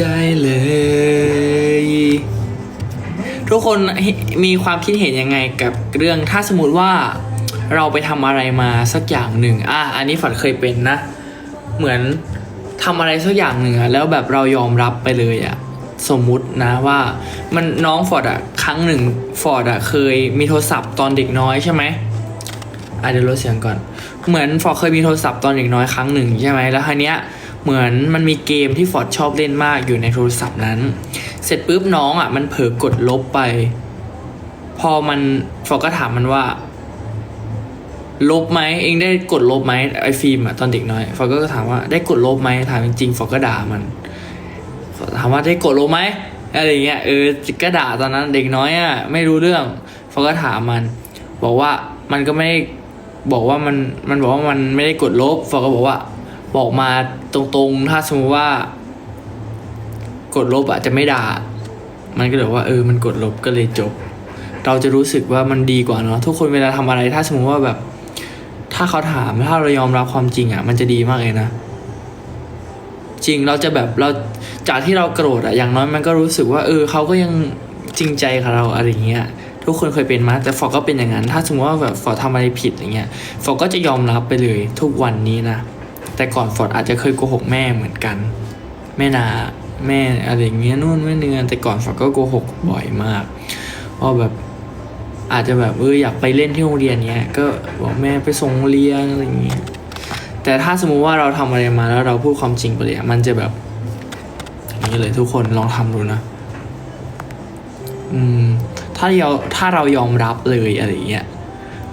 ได้เลย ทุกคนมีความคิดเห็นยังไงกับเรื่องถ้าสมมติว่าเราไปทำอะไรมาสักอย่างหนึ่งอะอันนี้ฝันเคยเป็นนะ เหมือนทำอะไรสักอย่างหนึ่งอะแล้วแบบเรายอมรับไปเลยอะสมมุตินะว่ามันน้องฟอร์ดอะครั้งหนึ่งฟอร์ดอะเคยมีโทรศัพท์ตอนเด็กน้อยใช่ไหมอะเดี๋ยวลดเสียงก่อน เหมือนฟอร์ดเคยมีโทรศัพท์ตอนเด็กน้อยครั้งหนึ่งใช่ไหมแล้วทีเนี้ย เหมือนมันมีเกมที่ฟอร์ดชอบเล่นมากอยู่ในโทรศัพท์นั้น เสร็จปุ๊บน้องอะ มันเผลอกดลบไป พอมันฟอร์ดก็ถามมันว่า ลบไหมเองได้กดลบไหมไอฟิล์มอะตอนเด็กน้อยฟอร์ดก็ถามว่าได้กดลบไหมถามจริงๆฟอร์ดก็ด่ามันถามว่าได้กดลบไหมอะไรเงี้ยเออก็ด่าตอนนั้นเด็กน้อยอะไม่รู้เรื่องฟอร์ดก็ถามมัน บอกว่ามันก็ไม่บอกว่ามันมันบอกว่ามันไม่ได้กดลบฟอร์ดก็บอกว่า บอกมาตรงๆ ถ้าสมมติว่า กดลบอะจะไม่ด่า มันก็เลยบว่าเออมันกดลบก็เลยจบ เราจะรู้สึกว่ามันดีกว่าเนาะทุกคนเวลาทำอะไร ถ้าสมมติว่าแบบ ถ้าเขาถามถ้าเรายอมรับความจริงอะมันจะดีมากเลยนะจริงเราจะแบบเราจากที่เราโกรธอะอย่างน้อยมันก็รู้สึกว่า เออเขาก็ยังจริงใจกับเราอะไรเงี้ยทุกคนเคยเป็นมาแต่ฟอร์ก็เป็นอย่างนั้น ถ้าสมมติว่าแบบฟอร์ทำอะไรผิดอย่างเงี้ยฟอร์ก็จะยอมรับไปเลยทุกวันนี้นะ แต่ก่อนฟอร์ดอาจจะเคยโกหกแม่เหมือนกัน แม่นาแม่อะไรอย่างเงี้ยนู่นไม่เนือนแต่ก่อนฟอร์ดก็โกหกบ่อยมากว่าแบบอาจจะแบบเอออยากไปเล่นที่โรงเรียนเนี้ยก็บอกแม่ไปส่งโรงเรียนอะไรอย่างเงี้ยแต่ถ้าสมมุติว่าเราทำอะไรมาแล้วเราพูดความจริงไปเลยมันจะแบบนี้เลยทุกคนลองทำดูนะ อืม ถ้าเราถ้าเรายอมรับเลยอะไรอย่างเงี้ย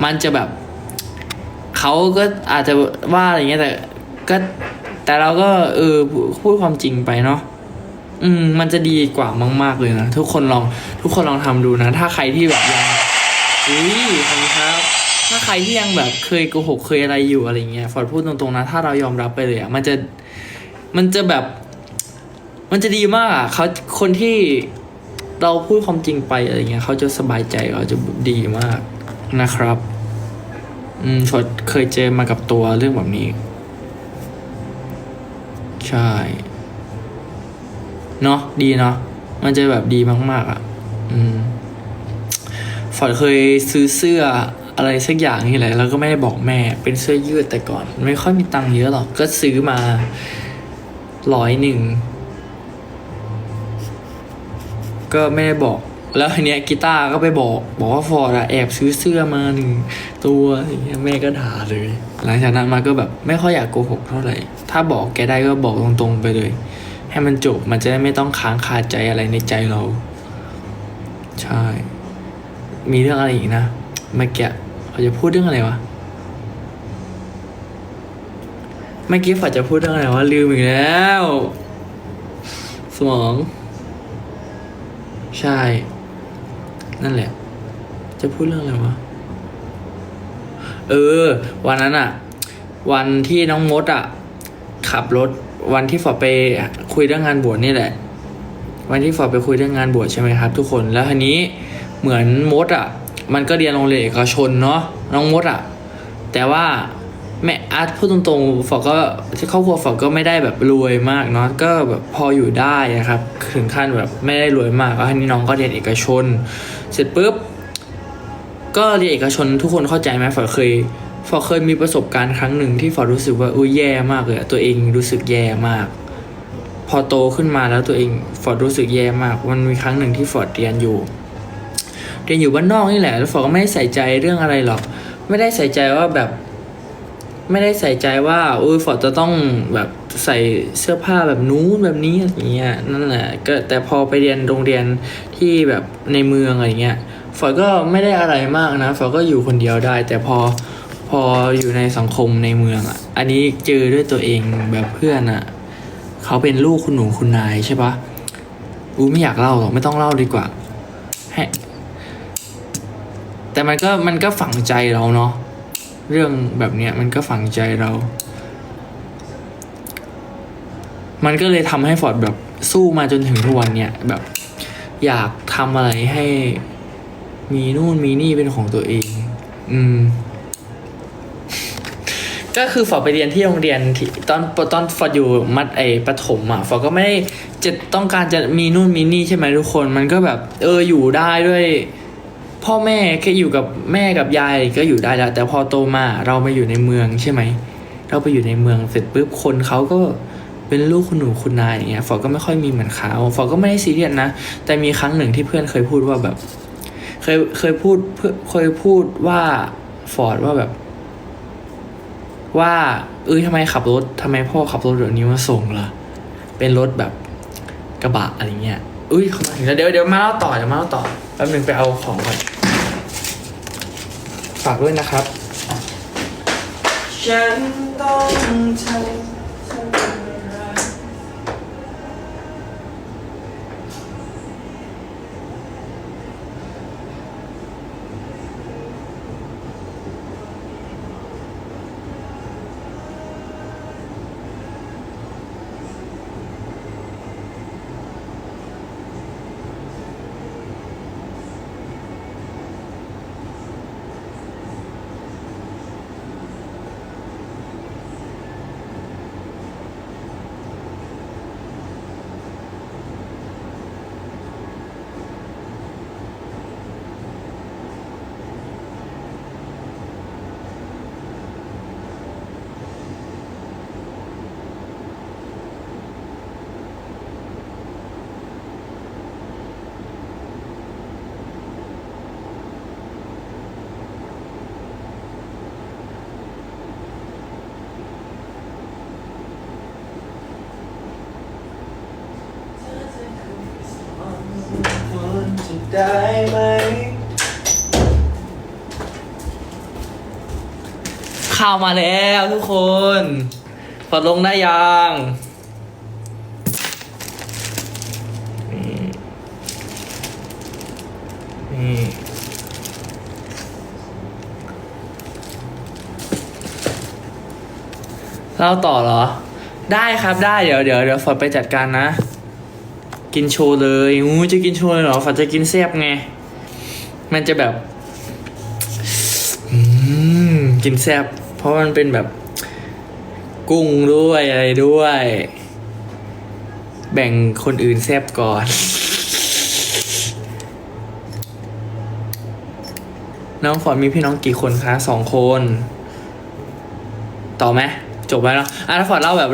มันจะแบบเขาก็อาจจะว่าอะไรเงี้ยแต่ ก็แต่เราก็เออพูดความจริงไปเนาะอืม มันจะดีกว่ามาก ๆ เลยนะ ทุกคนลองทุกคนลองทำดูนะ ถ้าใครที่แบบยังอุ้ยขอบคุณครับ ถ้าใครที่ยังแบบเคยโกหกเคยอะไรอยู่อะไรเงี้ยฟอร์ดพูดตรงๆนะ ถ้าเรายอมรับไปเลยอะมันจะมันจะแบบ มันจะดีมากอะเขาคนที่เราพูดความจริงไปอะไรเงี้ยเขาจะสบายใจเขาจะดีมากนะครับ อืมฟอร์ดเคยเจอมากับตัวเรื่องแบบนี้ ใช่ เนาะดีเนาะมันจะแบบดีมาก ๆอะ อืมฟอร์ดเคยซื้อเสื้ออะไรสักอย่างนี่แหละแล้วก็ไม่ได้บอกแม่ เป็นเสื้อยืดแต่ก่อน ไม่ค่อยมีตังค์เยอะหรอก ก็ซื้อมาร้อยหนึ่ง ก็ไม่ได้บอก แล้วทีเนี้ยกีตาร์ก็ไปบอกบอกว่าฟอร์ดอะแอบซื้อเสื้อมาหนึ่งตัวอย่างเงี้ยแม่ก็ด่าเลย หลังจากนั้นมาก็แบบไม่ค่อยอยากโกหกเท่าไหร่ ถ้าบอกแกได้ก็บอกตรงๆไปเลย ให้มันจบมันจะได้ไม่ต้องค้างคาใจอะไรในใจเรา ใช่ มีเรื่องอะไรอีกนะเมื่อกี้เขาจะพูดเรื่องอะไรวะเมื่อกี้ฝอจะพูดเรื่องอะไรวะลืมอีกแล้ว สมอง ใช่ นั่นแหละ จะพูดเรื่องอะไรวะ เออ วันนั้นอะวันที่น้องมดอะขับรถ วันที่ฟอร์ดไปคุยเรื่องงานบวชนี่แหละ วันที่ฟอร์ไปคุยเรื่องงานบวชใช่ไหมครับ ทุกคนแล้วทีนี้เหมือนมดอะมันก็เรียนโรงเรียนเอกชนเนาะน้องมดอะแต่ว่า แม่อาร์ตพูดตรงๆฟอก็ที่ครอบครัวฟอก็ไม่ได้แบบรวยมากเนาะก็แบบพออยู่ได้นะครับ ถึงขั้นแบบไม่ได้รวยมากแล้วทีนี้น้องก็เรียนเอกชน เสร็จปุ๊บก็เรียนเอกชนทุกคนเข้าใจไหมฟอดเคยฟอดเคยมีประสบการณ์ครั้งหนึ่งที่ฟอร์ดรู้สึกว่าอุ้ยแย่มากเลยตัวเองรู้สึกแย่มาก พอโตขึ้นมาแล้วตัวเองฟอร์ดรู้สึกแย่มากมันมีครั้งหนึ่งที่ฟอร์ดเรียนอยู่เรียนอยู่บ้านนอกนี่แหละแล้วฟอร์ดก็ไม่ได้ใส่ใจเรื่องอะไรหรอก ไม่ได้ใส่ใจว่าแบบ ไม่ได้ใส่ใจว่าอุ้ยฟอร์ดจะต้องแบบใส่เสื้อผ้าแบบนู้นแบบนี้อะไรเงี้ยนั่นแหละก็แต่พอไปเรียนโรงเรียนที่แบบในเมืองอะไรเงี้ยฟอร์ดก็ไม่ได้อะไรมากนะฟอร์ดก็อยู่คนเดียวได้ แต่พอพออยู่ในสังคมในเมืองอะ อันนี้เจอด้วยตัวเองแบบเพื่อนอะเขาเป็นลูกคุณหนูคุณนายใช่ปะอู้ไม่อยากเล่าหรอกไม่ต้องเล่าดีกว่าให้แต่มันก็มันก็ฝังใจเราเนาะ เรื่องแบบเนี้ยมันก็ฝังใจเรา มันก็เลยทำให้ฟอร์ดแบบสู้มาจนถึงทุกวันเนี้ยแบบอยากทำอะไรให้มีนู่นมีนี่เป็นของตัวเอง อืม ก็คือฟอร์ดไปเรียนที่โรงเรียนที่ตอนตอนฟอร์ดอยู่มัดไอประถมอะฟอร์ดก็ไม่ได้จะต้องการจะมีนู่นมีนี่ใช่ไหมทุกคน มันก็แบบ เอออยู่ได้ด้วย พ่อแม่แค่อยู่กับแม่กับยายก็อยู่ได้แล้วแต่พอโตมาเราไปอยู่ในเมืองใช่ไหมเราไปอยู่ในเมืองเสร็จปุ๊บคนเขาก็เป็นลูกคุณหนูคุณนายอย่างเงี้ยฟอดก็ไม่ค่อยมีเหมือนเขาฟอดก็ไม่ได้ซีเรียสนะ แต่มีครั้งหนึ่งที่เพื่อนเคยพูดว่าแบบ เคยเคยพูดเพื่อเคยพูดว่าฟอร์ดว่าแบบ ว่า เอ้ยทำไมขับรถทำไมพ่อขับรถแบบนี้มาส่งล่ะ เป็นรถแบบกระบะอะไรเงี้ยอุ้ยเขามาถึงแล้วเดี๋ยวเดี๋ยวมาเล่าต่อเดี๋ยวมาเล่าต่อแป๊บหนึงไปเอาของก่อน ฝากด้วยนะครับ ฉันต้องทำเท่าไร ควรจะ ได้ไหม ข่าวมาแล้วทุกคนปลดลงได้ยังนี่นี่เล่าต่อเหรอ ได้ครับได้เดี๋ยวเดี๋ยวเดี๋ยวฟอร์ดไปจัดการนะ กินโชว์เลยอู้จะกินโชว์เลยเหรอฟอร์ดจะกินแซ่บไง มันจะแบบอืมกินแซ่บเพราะมันเป็นแบบ กุ้งด้วยอะไรด้วย แบ่งคนอื่นแซ่บก่อน น้องฟอร์ดมีพี่น้องกี่คนคะสองคน ต่อไหมจบไปแล้วอะแล้วฟอร์ดเล่าแบบ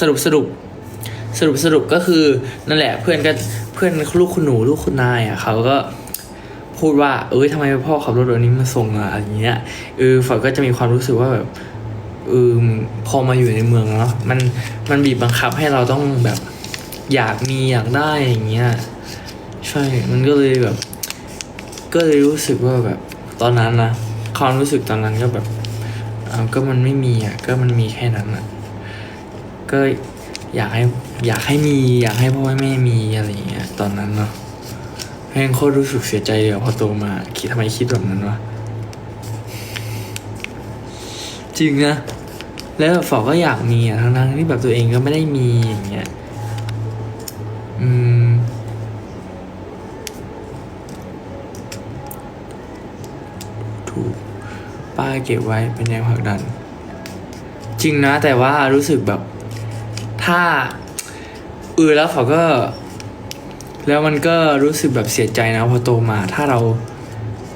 สรุปสรุป สรุปสรุปก็คือนั่นแหละเพื่อนก็เพื่อนลูกคุณหนูลูกคุณนายอะเขาก็พูดว่า เอ้ยทำไมพ่อขับรถแบบนี้มาส่งอะอะไรเงี้ยเออฝอยก็จะมีความรู้สึกว่าแบบเออพอมาอยู่ในเมืองเนาะมันมันบีบบังคับให้เราต้องแบบอยากมีอยากได้อย่างเงี้ยใช่มันก็เลยแบบ ก็เลยรู้สึกว่าแบบตอนนั้นนะความรู้สึกตอนนั้นก็แบบเอาก็มันไม่มีอะก็มันมีแค่นั้นอะก็อยากให้ อยากให้มีอยากให้พ่อแม่มีอะไรเงี้ยตอนนั้นเนาะแม่งโคตรรู้สึกเสียใจเลยพอโตมา คิดทำไมคิดแบบนั้นวะจริงนะแล้วฝอก็อยากมีอะทั้งๆที่แบบตัวเองก็ไม่ได้มีอย่างเงี้ยอืมถูกป้าเก็บไว้เป็นแรงผลักดัน จริงนะแต่ว่ารู้สึกแบบถ้า เออแล้วฝอก็ แล้วมันก็รู้สึกแบบเสียใจนะพอโตมาถ้าเรา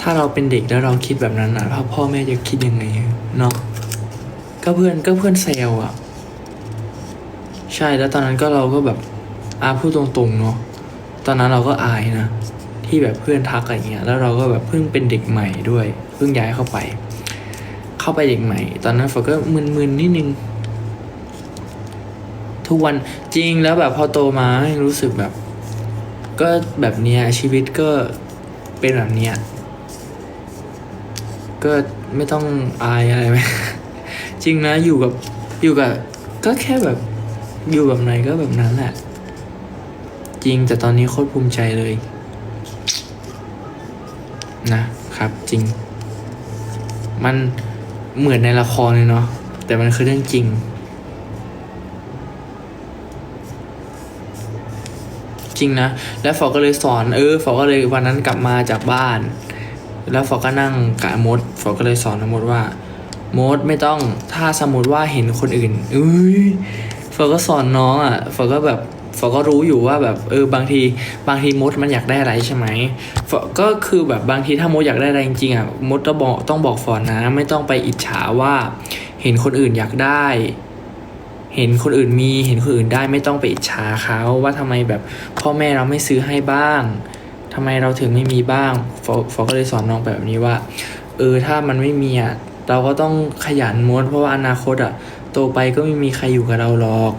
ถ้าเราเป็นเด็กแล้วเราคิดแบบนั้นอะพ่อพ่อแม่จะคิดยังไงเนาะก็เพื่อนก็เพื่อนแซวอะ ใช่แล้วตอนนั้นก็เราก็แบบอาพูดตรงๆเนาะตอนนั้นเราก็อายนะที่แบบเพื่อนทักอะไรเงี้ยแล้วเราก็แบบเพิ่งเป็นเด็กใหม่ด้วย เพิ่งย้ายเข้าไป เข้าไปเด็กใหม่ ตอนนั้นฝนก็มึนๆนิดนึง ทุกวันจริงแล้วแบบพอโตมารู้สึกแบบ ก็แบบเนี้ยชีวิตก็เป็นแบบเนี้ยก็ไม่ต้องอายอะไรไหมจริงนะอยู่กับอยู่กับ ก็แค่แบบอยู่แบบไหนก็แบบนั้นแหละ จริงแต่ตอนนี้โคตรภูมิใจเลย นะครับ จริง มันเหมือนในละครเลยเนาะแต่มันคือเรื่องจริง จริงนะ แล้วฟอก็เลยสอนเออฟอก็เลยวันนั้นกลับมาจากบ้าน แล้วฟอก็นั่งกับมดฟอก็เลยสอนมดว่ามดไม่ต้องถ้าสมมติว่าเห็นคนอื่นอุ้ยฟอก็สอนน้องอะฟอก็แบบฟอก็รู้อยู่ว่าแบบเออบางทีบางทีมดมันอยากได้อะไรใช่ไหมฟอก็คือแบบบางทีถ้ามดอยากได้อะไรจริงๆอะมดต้องบอกต้องบอกฟอนนะไม่ต้องไปอิจฉาว่าเห็นคนอื่นอยากได้ เห็นคนอื่นมี เห็นคนอื่นได้ไม่ต้องไปอิจฉาเขาว่าทำไมแบบพ่อแม่เราไม่ซื้อให้บ้างทำไมเราถึงไม่มีบ้างฟอฟอก็เลยสอนน้องแบบนี้ว่า เออถ้ามันไม่มีอะเราก็ต้องขยันมดเพราะว่าอนาคตอะโตไปก็ไม่มีใครอยู่กับเราหรอก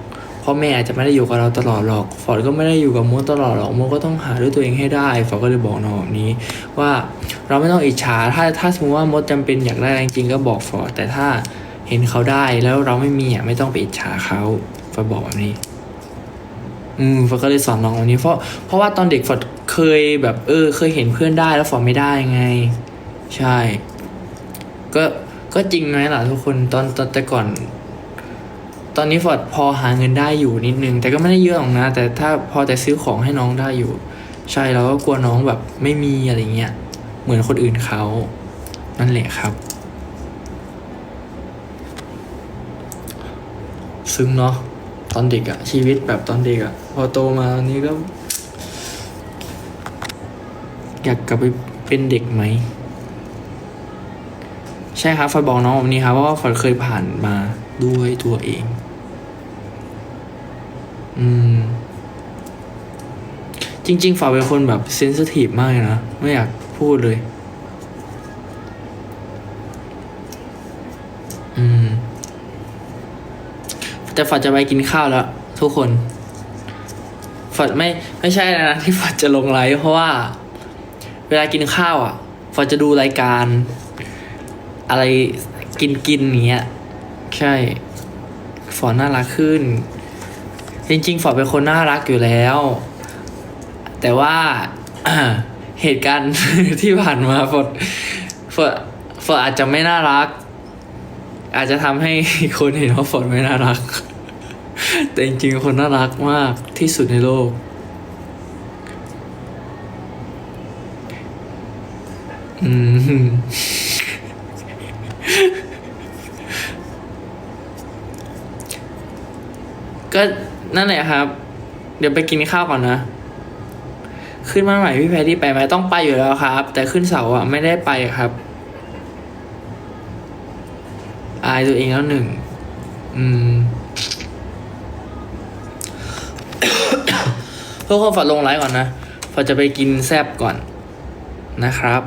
พ่อแม่อาจจะไม่ได้อยู่กับเราตลอดหรอก ฟอร์ดก็ไม่ได้อยู่กับมดตลอดหรอกมดก็ต้องหาด้วยตัวเองให้ได้ ฟอร์ดก็เลยบอกน้องแบบนี้ ว่าเราไม่ต้องอิจฉา ถ้าถ้าสมมติว่ามดจำเป็นอยากได้อะไรจริงๆก็บอกฟอร์ดแต่ถ้า เห็นเขาได้แล้วเราไม่มีอะไม่ต้องไปอิจฉาเขาฟอบอกแบบนี้ อืมฟอก็เลยสอนน้องแบบนี้เพราะเพราะว่าตอนเด็กฟอเคยแบบ เออ เคยเห็นเพื่อนได้แล้วฟอไม่ได้ไง ใช่ ก็ก็จริงไหมล่ะทุกคนตอนตอนแต่ก่อน ตอนนี้ฟอร์ดพอหาเงินได้อยู่นิดนึง แต่ก็ไม่ได้เยอะหรอกนะ แต่ถ้าพอแต่ซื้อของให้น้องได้อยู่ ใช่แล้วก็กลัวน้องแบบไม่มีอะไรเงี้ยเหมือนคนอื่นเขานั่นแหละครับ ซึ้งเนาะตอนเด็กอะชีวิตแบบตอนเด็กอะพอโตมาตอนนี้ก็ อยากกลับไปเป็นเด็กไหม ใช่ครับฟอร์ดบอกน้องแบบนี้ครับเพราะว่าฟอร์ดเคยผ่านมาด้วยตัวเอง อืม จริงๆฟอร์ดเป็นคนแบบเซนซิทีฟมากเลยนะ ไม่อยากพูดเลย แต่ฟอร์ดจะไปกินข้าวแล้ว ทุกคนฟอร์ดไม่ไม่ใช่นะที่ฟอร์ดจะลงไลฟ์เพราะว่า เวลากินข้าวอะฟอร์ดจะดูรายการ อะไรกินกินอย่างเงี้ยใช่ฟอน่ารักขึ้น จริงๆฟอเป็นคนน่ารักอยู่แล้ว แต่ว่าเหตุการณ์ที่ผ่านมาฟอร์ดฟอดฟอดอาจจะไม่น่ารัก อาจจะทำให้คนเห็นว่าฟอดไม่น่ารัก แต่จริงๆคนน่ารักมากที่สุดในโลก อืมก็นั่นแหละครับ เดี๋ยวไปกินข้าวก่อนนะ ขึ้นมาใหม่พี่แพรที่ไปไหมต้องไปอยู่แล้วครับ แต่ขึ้นเสาอะไม่ได้ไปครับ อายตัวเองแล้วหนึ่ง อืม ทุกคนฝากลงไลค์ก่อนนะฝากจะไปกินแซบก่อนนะครับ